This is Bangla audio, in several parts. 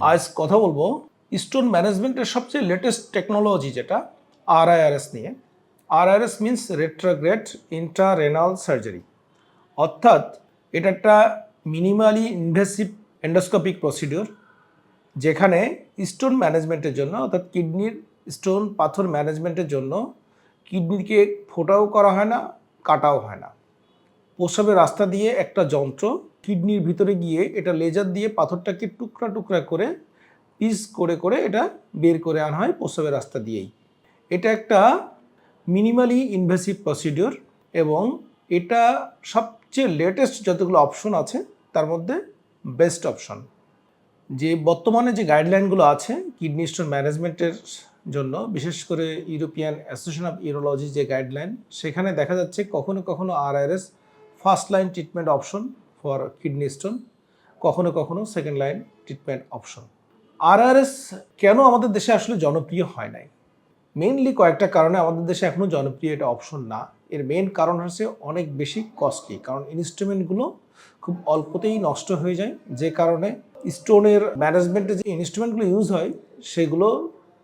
আজ কথা বলব স্টোন ম্যানেজমেন্টের সবচেয়ে লেটেস্ট টেকনোলজি যেটা আরআইআরএস নিয়ে। RIRS means retrograde intrarenal surgery অর্থাৎ এটা একটা মিনিমালি ইনভেসিভ এন্ডোস্কোপিক প্রসিডিওর যেখানে স্টোন ম্যানেজমেন্টের জন্য, অর্থাৎ কিডনির স্টোন পাথর ম্যানেজমেন্টের জন্য কিডনিকে ফোটাও করা হয় না, কাটাও হয় না। প্রসবের রাস্তা দিয়ে একটা যন্ত্র কিডনির ভিতরে গিয়ে এটা লেজার দিয়ে পাথরটাকে টুকরা টুকরা করে পিস করে করে এটা বের করে আনা হয় প্রস্রাবের রাস্তা দিয়েই। এটা একটা মিনিমালি ইনভেসিভ প্রসিডিওর এবং এটা সবচেয়ে লেটেস্ট যতগুলো অপশন আছে তার মধ্যে বেস্ট অপশন। যে বর্তমানে যে গাইডলাইনগুলো আছে কিডনি স্টোন ম্যানেজমেন্টের জন্য, বিশেষ করে ইউরোপিয়ান অ্যাসোসিয়েশন অফ ইউরোলজি যে গাইডলাইন, সেখানে দেখা যাচ্ছে কখনো কখনো RRS first line treatment option for kidney stone, কখনো কখনো second line treatment option RRS কেন আমাদের দেশে আসলে জনপ্রিয় হয় নাই? মেইনলি কয়েকটা কারণে আমাদের দেশে এখনও জনপ্রিয় এটা অপশন না। এর মেন কারণ হচ্ছে অনেক বেশি কস্টলি কারণ ইনস্ট্রুমেন্টগুলো খুব অল্পতেই নষ্ট হয়ে যায়। যে কারণে স্টোনের ম্যানেজমেন্টে যে ইনস্ট্রুমেন্টগুলো ইউজ হয়, সেগুলো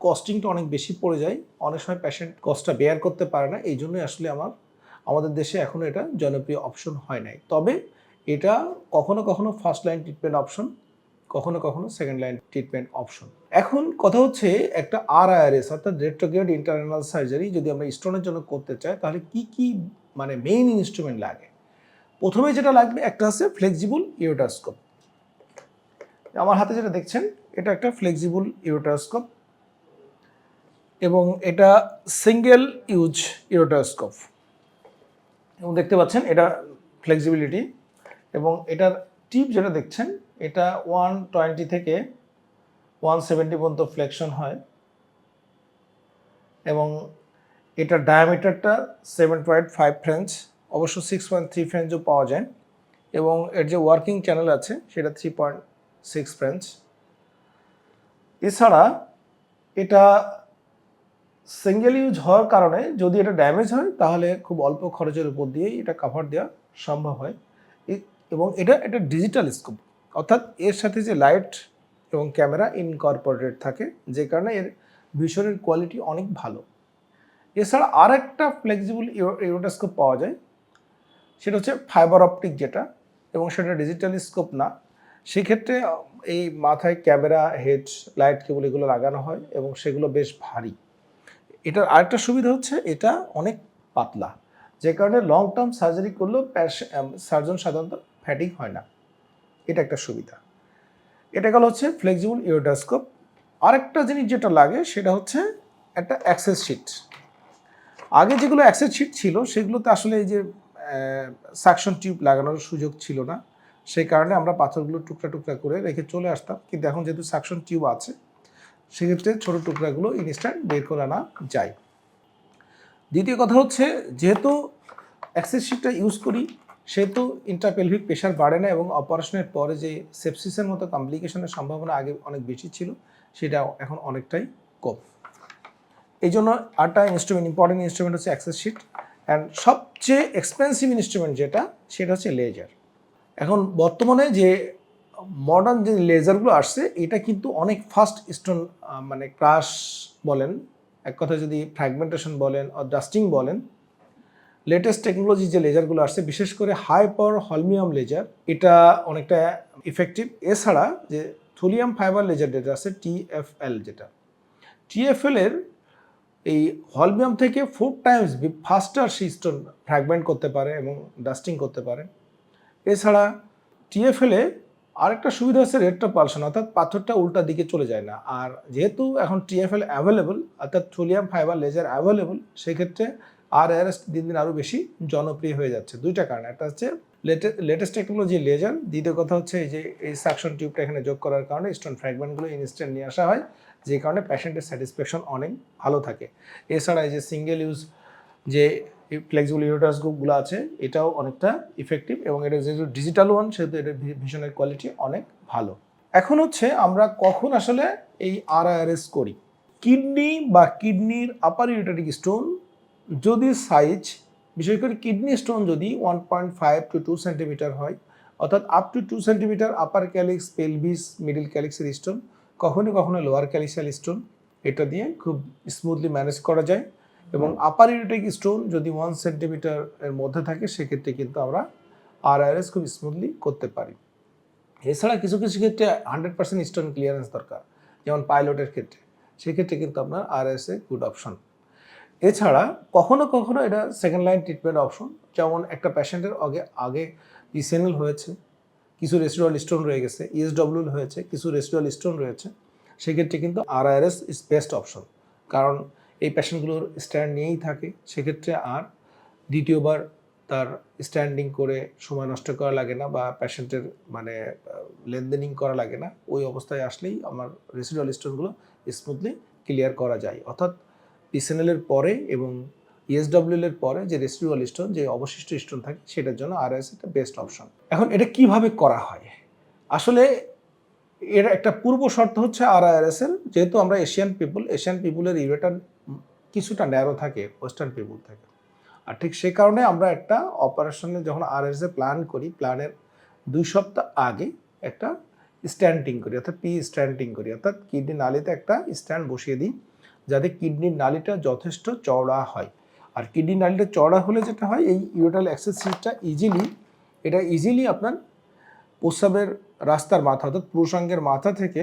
কস্টিংটা অনেক বেশি পড়ে যায়। অনেক সময় প্যাশেন্ট কস্টটা বেয়ার করতে পারে না। এই জন্যই আসলে আমার, আমাদের দেশে এখনও এটা জনপ্রিয় অপশন হয় নাই। তবে এটা কখনো কখনো ফার্স্ট লাইন ট্রিটমেন্ট অপশন কখনো কখনো সেকেন্ড লাইন ট্রিটমেন্ট অপশন এখন কথা হচ্ছে একটা আর আইআরএস অর্থাৎ রেট্রোগ্রেড ইন্টারনাল সার্জারি যদি আমরা স্টোনের জন্য করতে চাই, তাহলে কি কি মানে মেইন ইনস্ট্রুমেন্ট লাগে? প্রথমে যেটা লাগবে, একটা আছে ফ্লেক্সিবল ইউটারস্কোপ আমার হাতে যেটা দেখছেন, এটা একটা ফ্লেক্সিবল ইউটারস্কোপ এবং এটা সিঙ্গেল ইউজ ইউটারস্কোপ এবং দেখতে পাচ্ছেন, এটা ফ্লেক্সিবিলিটি এবং এটার টিপ যেটা দেখছেন, এটা ওয়ান টোয়েন্টি থেকে ওয়ান সেভেন্টি পর্যন্ত ফ্লেকশন হয়। এবং এটার ডায়ামিটারটা সেভেন পয়েন্ট ফাইভ ফ্রেঞ্চ অবশ্য সিক্স পয়েন্ট থ্রি ফ্রেঞ্চও পাওয়া যায়। এবং এর যে ওয়ার্কিং চ্যানেল আছে, সেটা থ্রি পয়েন্ট সিক্স ফ্রেঞ্চ এছাড়া এটা সিঙ্গেল ইউজ হওয়ার কারণে যদি এটা ড্যামেজ হয়, তাহলে খুব অল্প খরচের উপর দিয়েই এটা কাভার দেওয়া সম্ভব হয়। এবং এটা একটা ডিজিটাল স্কোপ অর্থাৎ এর সাথে যে লাইট এবং ক্যামেরা ইনকর্পোরেটেড থাকে, যে কারণে এর ভিশনের কোয়ালিটি অনেক ভালো। এছাড়া আর একটা ফ্লেক্সিবল ইউরোটাস্কোপ পাওয়া যায়, সেটা হচ্ছে ফাইবার অপটিক যেটা, এবং সেটা ডিজিটাল স্কোপ না। সেক্ষেত্রে এই মাথায় ক্যামেরা হেড লাইট কেবল এগুলো লাগানো হয়, এবং সেগুলো বেশ ভারী। এটার আরেকটা সুবিধা হচ্ছে, এটা অনেক পাতলা। যে কারণে লং টার্ম সার্জারি করলেও সার্জন সাধারণত ফ্যাটিং হয় না। এটা একটা সুবিধা। এটা গেল হচ্ছে ফ্লেক্সিবল ইউরোডাস্কোপ। আরেকটা জিনিস যেটা লাগে সেটা হচ্ছে একটা অ্যাক্সেস শিট। আগে যেগুলো অ্যাক্সেস শিট ছিল সেগুলোতে আসলে এই যে সাকশন টিউব লাগানোর সুযোগ ছিল না। সেই কারণে আমরা পাথরগুলো টুকরা টুকরা করে রেখে চলে আসতাম। কিন্তু এখন যেহেতু সাকশন টিউব আছে, সেক্ষেত্রে ছোটো টুকরাগুলো ইনস্ট্যান্ট বের করে আনা যায়। দ্বিতীয় কথা হচ্ছে, যেহেতু অ্যাক্সেস শিটটা ইউজ করি সেহেতু ইন্টারপেলভিক প্রেশার বাড়ে না এবং অপারেশনের পরে যে সেপসিসের মতো কমপ্লিকেশনের সম্ভাবনা আগে অনেক বেশি ছিল, সেটা এখন অনেকটাই কম। এই জন্য আরটা ইনস্ট্রুমেন্ট ইম্পর্টেন্ট ইনস্ট্রুমেন্ট হচ্ছে অ্যাক্সেস শিট অ্যান্ড সবচেয়ে এক্সপেন্সিভ ইনস্ট্রুমেন্ট যেটা, সেটা হচ্ছে লেজার এখন বর্তমানে যে মডার্ন যে লেজারগুলো আসছে, এটা কিন্তু অনেক ফাস্ট স্টোন মানে ক্রাশ বলেন, এক কথা যদি ফ্র্যাগমেন্টেশন বলেন আর ডাস্টিং বলেন লেটেস্ট টেকনোলজি যে লেজারগুলো আসছে, বিশেষ করে হাই পাওয়ার হলমিয়াম লেজার এটা অনেকটা ইফেক্টিভ এছাড়া যে থুলিয়াম ফাইবার লেজার যেটা আছে টিএফএল যেটা টিএফএল এর এই হলমিয়াম থেকে ফোর টাইমস ফাস্টার সে স্টোন ফ্র্যাগমেন্ট করতে পারে এবং ডাস্টিং করতে পারে। এছাড়া টিএফএলে আরেকটা সুবিধা হচ্ছে রেটটা পালসান, অর্থাৎ পাথরটা উল্টা দিকে চলে যায় না। আর যেহেতু এখন টিএফএল অ্যাভেলেবল অর্থাৎ থুলিয়াম ফাইবার লেজার অ্যাভেলেবল সেক্ষেত্রে আর এস দিন দিন আরও বেশি জনপ্রিয় হয়ে যাচ্ছে। দুইটা কারণ। একটা হচ্ছে লেটেস্ট টেকনোলজি লেজার দ্বিতীয় কথা হচ্ছে এই যে, এই সাকশন টিউবটা এখানে যোগ করার কারণে স্টোন ফ্র্যাগমেন্টগুলো ইনস্ট্যান্ট নিয়ে আসা হয়, যে কারণে প্যাশেন্টের স্যাটিসফ্যাকশন অনেক ভালো থাকে। এছাড়া এই যে সিঙ্গেল ইউজ যে ফ্লেক্সিবল ইউটাস গ্রুপগুলো আছে, এটাও অনেকটা ইফেক্টিভ এবং এটা যেহেতু ডিজিটাল ওয়ান সেহেতু এটার ভিশনের কোয়ালিটি অনেক ভালো। এখন হচ্ছে আমরা কখন আসলে এই আরআরএস করি? কিডনি বা কিডনির আপার ইউটারিক স্টোন যদি সাইজ বিশেষ করে কিডনি স্টোন যদি one point five to two centimetre হয়, অর্থাৎ up to two centimetre upper calyx pelvis middle ক্যালিক্সের stone কখনো কখনো লোয়ার ক্যালিসিয়াল স্টোন এটা দিয়ে খুব স্মুথলি ম্যানেজ করা যায় এবং আপার ইউরিটিক স্টোন যদি ওয়ান সেন্টিমিটার এর মধ্যে থাকে, সেক্ষেত্রে কিন্তু আমরা আরআরএস খুব স্মুথলি করতে পারি। এছাড়া কিছু কিছু ক্ষেত্রে হান্ড্রেড পার্সেন্ট স্টোন ক্লিয়ারেন্স দরকার, যেমন পাইলটের ক্ষেত্রে। সেক্ষেত্রে কিন্তু আপনার আরএস এ গুড অপশন এছাড়া কখনো কখনো এটা সেকেন্ড লাইন ট্রিটমেন্ট অপশন যেমন একটা পেশেন্টের আগে আগে পিসিএনএল হয়েছে, কিছু রেসিডুয়াল স্টোন রয়ে গেছে E ইএসডব্লিউ হয়েছে, কিছু রেসিডুয়াল স্টোন রয়েছে, সেক্ষেত্রে কিন্তু আরআরএস ইজ বেস্ট অপশন কারণ এই পেশেন্টগুলোর স্ট্যান্ড নিয়েই থাকে, সেক্ষেত্রে আর দ্বিতীয়বার তার স্ট্যান্ডিং করে সময় নষ্ট করা লাগে না বা পেশেন্টের মানে লেনদেনিং করা লাগে না, ওই অবস্থায় আসলেই আমার রেসিডুয়াল স্টোনগুলো স্মুথলি ক্লিয়ার করা যায়। অর্থাৎ পিসেনেলের পরে এবং E ইএসডব্লিউ এর পরে যে রেসিডুয়াল স্টোন যে অবশিষ্ট স্টোন থাকে, সেটার জন্য আরএস একটা বেস্ট অপশন এখন এটা কীভাবে করা হয়? আসলে এর একটা পূর্ব শর্ত হচ্ছে আর আর এস এর যেহেতু আমরা এশিয়ান পিপুল এশিয়ান পিপুলের ইউরেটার কিছুটা ন্যারো থাকে ওয়েস্টার্ন পিপুল থাকে। আর ঠিক সে কারণে আমরা একটা অপারেশনে যখন আরএস এ প্ল্যান করি প্ল্যানের দুই সপ্তাহ আগে একটা স্ট্যান্ডিং করি, অর্থাৎ পি স্ট্যান্ডিং করি। অর্থাৎ কিডনি নালিতে একটা স্ট্যান্ড বসিয়ে দিই। যাতে কিডনির নালিটা যথেষ্ট চওড়া হয়। আর কিডনির নালিটা চওড়া হলে যেটা হয়, এই ইউরেটাল অ্যাক্সেস সিটটা ইজিলি এটা ইজিলি আপনার প্রস্রাবের রাস্তার মাথা অর্থাৎ পুরুষাঙ্গের মাথা থেকে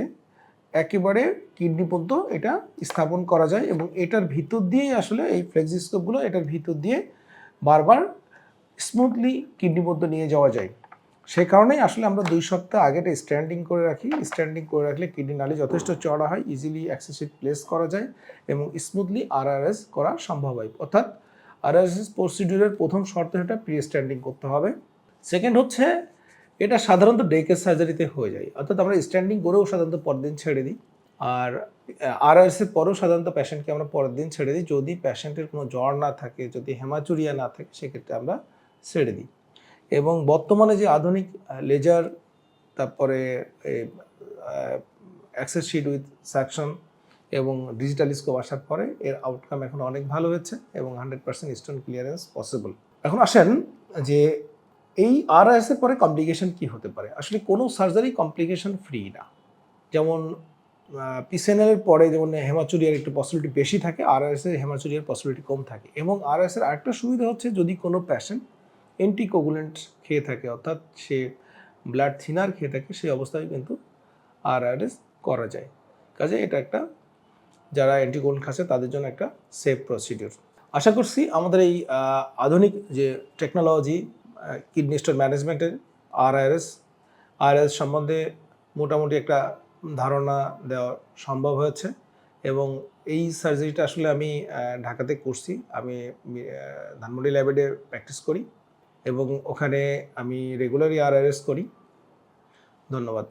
একেবারে কিডনি পর্যন্ত এটা স্থাপন করা যায় এবং এটার ভিতর দিয়েই আসলে এই ফ্লেক্সিস্কোপগুলো এটার ভিতর দিয়ে বারবার স্মুথলি কিডনি পর্যন্ত নিয়ে যাওয়া যায়। সে কারণেই আসলে আমরা দুই সপ্তাহ আগে এটা স্ট্যান্ডিং করে রাখি। স্ট্যান্ডিং করে রাখলে কিডনি নালি যথেষ্ট চড়া হয় ইজিলি অ্যাক্সেসিভ প্লেস করা যায় এবং স্মুথলি আরআরএস করা সম্ভব হয়। অর্থাৎ আরআরএস প্রসিডিউরের প্রথম শর্ত সেটা প্রি স্ট্যান্ডিং করতে হবে। সেকেন্ড হচ্ছে, এটা সাধারণত ডেকের সার্জারিতে হয়ে যায়। অর্থাৎ আমরা স্ট্যান্ডিং করেও সাধারণত পরের দিন ছেড়ে দিই। আর আরআরএস এর পরেও সাধারণত প্যাশেন্টকে আমরা পরের দিন ছেড়ে দিই। যদি প্যাশেন্টের কোনো জ্বর না থাকে, যদি হেমাচুরিয়া না থাকে, সেক্ষেত্রে আমরা ছেড়ে দিই। এবং বর্তমানে যে আধুনিক লেজার তারপরে অ্যাক্সেস শিট উইথ স্যাকশন এবং ডিজিটাল স্কোপ আসার পরে এর আউটকাম এখন অনেক ভালো হয়েছে এবং hundred percent stone clearance possible এখন আসেন যে এই আরআইএস এর পরে কমপ্লিকেশন কি হতে পারে? আসলে কোনো সার্জারি কমপ্লিকেশন ফ্রি না। যেমন পিসেনের পরে যেমন হেমাচুরিয়ার একটু পসিবিলিটি বেশি থাকে আরআইএস এর হেমাচুরিয়ার পসিবিলিটি কম থাকে এবং আরআইএস এর আরেকটা সুবিধা হচ্ছে যদি কোনো পেশেন্ট অ্যান্টিকোগুলেন্ট খেয়ে থাকে, অর্থাৎ সে ব্লাড থিনার খেয়ে থাকে, সেই অবস্থায় কিন্তু আরআরএস করা যায়। কাজে এটা একটা, যারা অ্যান্টিকোগুলেন্ট খাচ্ছে, তাদের জন্য একটা সেফ প্রসিডিউর আশা করছি আমাদের এই আধুনিক যে টেকনোলজি কিডনি স্টোন ম্যানেজমেন্টের আরআরএস আরআরএস সম্বন্ধে মোটামুটি একটা ধারণা দেওয়া সম্ভব হয়েছে এবং এই সার্জারিটা আসলে আমি ঢাকাতে করছি। আমি ধানমন্ডি ল্যাবেডে প্র্যাকটিস করি। এবং ওখানে আমি রেগুলারই আরআরএস করি। ধন্যবাদ।